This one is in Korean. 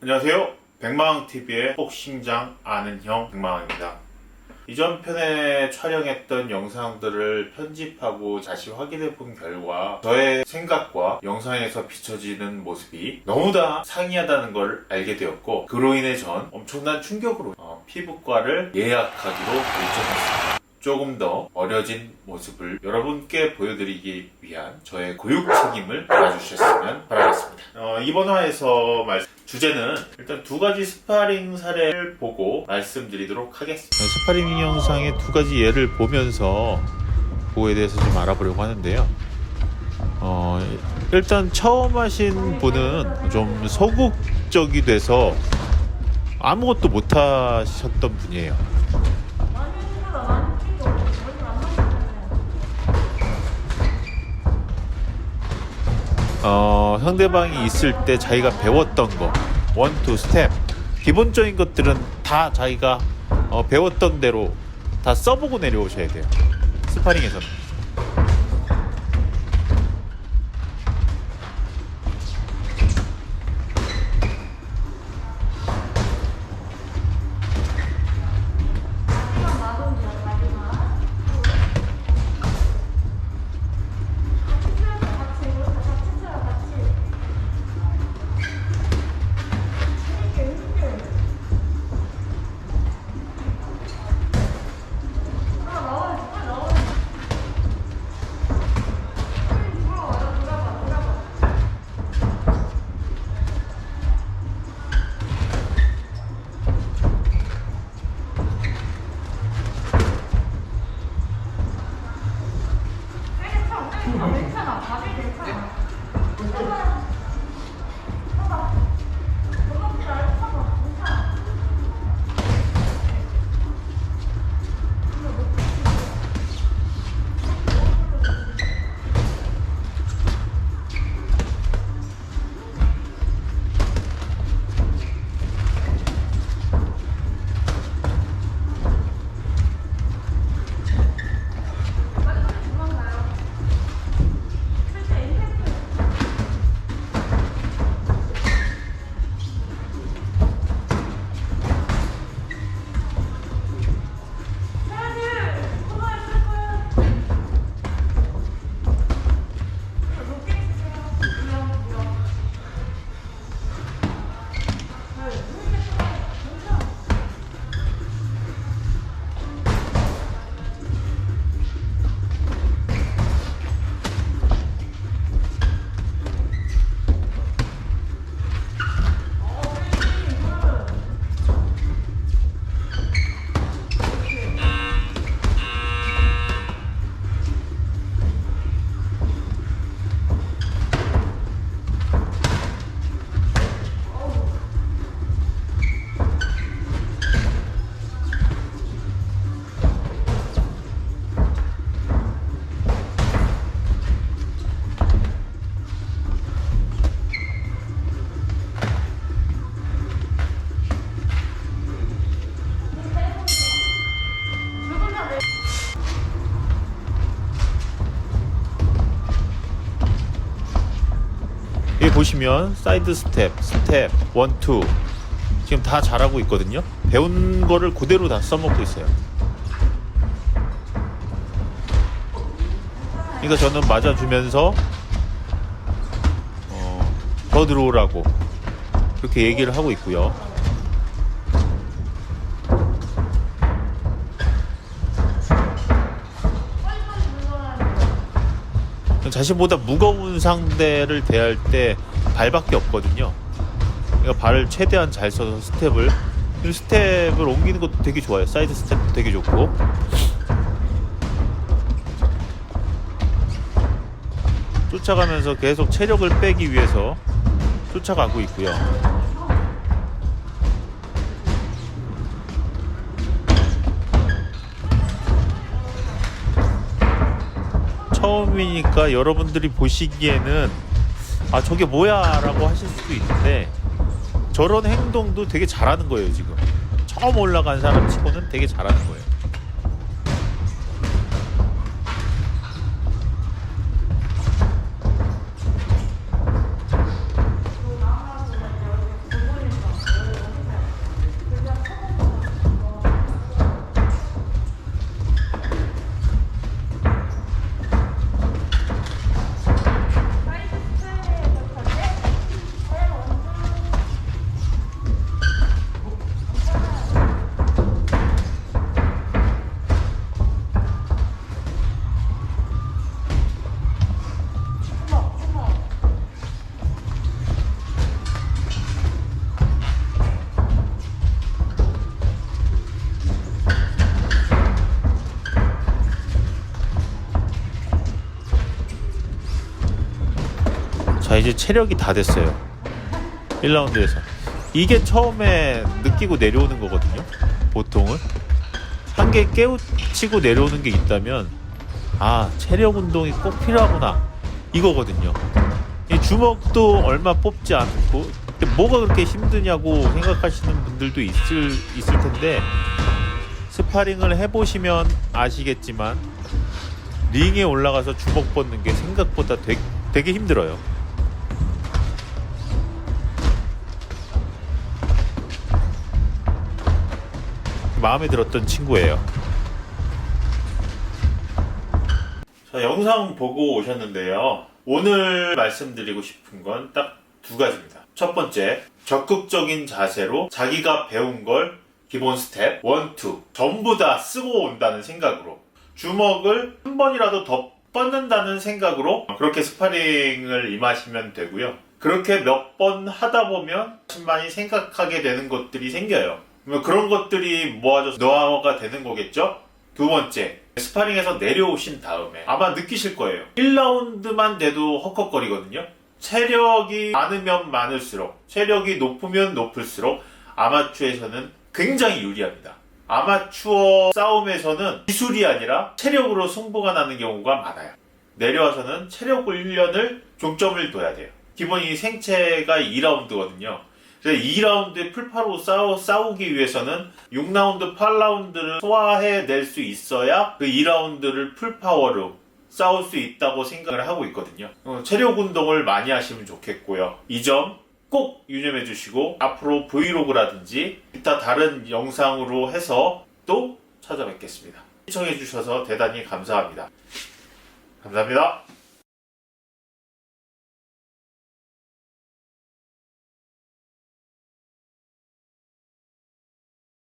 안녕하세요. 백마왕TV의 복싱장 아는 형 백마왕입니다. 이전 편에 촬영했던 영상들을 편집하고 다시 확인해 본 결과 저의 생각과 영상에서 비춰지는 모습이 너무나 상이하다는 걸 알게 되었고 그로 인해 전 엄청난 충격으로 어, 피부과를 예약하기로 결정했습니다. 조금 더 어려진 모습을 여러분께 보여드리기 위한 저의 고육 책임을 알아주셨으면 바라겠습니다. 어, 이번 화에서 말 주제는 일단 두 가지 스파링 사례를 보고 말씀드리도록 하겠습니다. 스파링 영상의 두 가지 예를 보면서 그거에 대해서 좀 알아보려고 하는데요. 어, 일단 처음 하신 분은 좀 소극적이 돼서 아무것도 못 하셨던 분이에요. 어, 상대방이 있을 때 자기가 배웠던 거, 원, 투, 스텝. 기본적인 것들은 다 자기가 어, 배웠던 대로 다 써보고 내려오셔야 돼요. 스파링에서는. 괜찮아, 괜찮아, 다들 괜찮아. 보시면 사이드 스텝, 스텝, 원, 투 지금 다 잘하고 있거든요. 배운 거를 그대로 다 써먹고 있어요. 그러니까 저는 맞아주면서 어, 더 들어오라고 그렇게 얘기를 하고 있고요. 자신보다 무거운 상대를 대할 때 발밖에 없거든요. 그러니까 발을 최대한 잘 써서 스텝을 이 스텝을 옮기는 것도 되게 좋아요. 사이드 스텝도 되게 좋고. 쫓아가면서 계속 체력을 빼기 위해서 쫓아가고 있고요. 처음이니까 여러분들이 보시기에는 아 저게 뭐야 라고 하실 수도 있는데 저런 행동도 되게 잘하는 거예요 지금. 처음 올라간 사람 치고는 되게 잘하는 거예요 이제 체력이 다 됐어요. 1라운드에서. 이게 처음에 느끼고 내려오는 거거든요. 보통은. 한 개 깨우치고 내려오는 게 있다면 아 체력 운동이 꼭 필요하구나. 이거거든요. 이 주먹도 얼마 뽑지 않고 뭐가 그렇게 힘드냐고 생각하시는 분들도 있을 있을 텐데 스파링을 해보시면 아시겠지만 링에 올라가서 주먹 뻗는 게 생각보다 되게, 되게 힘들어요. 마음에 들었던 친구예요. 자, 영상 보고 오셨는데요. 오늘 말씀드리고 싶은 건 딱 두 가지입니다. 첫 번째, 적극적인 자세로 자기가 배운 걸 기본 스텝 1, 2 전부 다 쓰고 온다는 생각으로 주먹을 한 번이라도 더 뻗는다는 생각으로 그렇게 스파링을 임하시면 되고요. 그렇게 몇 번 하다 보면 많이 생각하게 되는 것들이 생겨요. 그런 것들이 모아져서 노하우가 되는 거겠죠? 두 번째, 스파링에서 내려오신 다음에 아마 느끼실 거예요. 1라운드만 돼도 헉헉거리거든요. 체력이 많으면 많을수록, 체력이 높으면 높을수록 아마추어에서는 굉장히 유리합니다. 아마추어 싸움에서는 기술이 아니라 체력으로 승부가 나는 경우가 많아요. 내려와서는 체력 훈련을 종점을 둬야 돼요. 기본이 생체가 2라운드거든요. 그래서 2라운드에 풀파로 싸우, 싸우기 위해서는 6라운드, 8라운드를 소화해낼 수 있어야 그 2라운드를 풀파워로 싸울 수 있다고 생각을 하고 있거든요. 어, 체력 운동을 많이 하시면 좋겠고요. 이 점 꼭 유념해 주시고 앞으로 브이로그라든지 기타 다른 영상으로 해서 또 찾아뵙겠습니다. 시청해 주셔서 대단히 감사합니다. 감사합니다.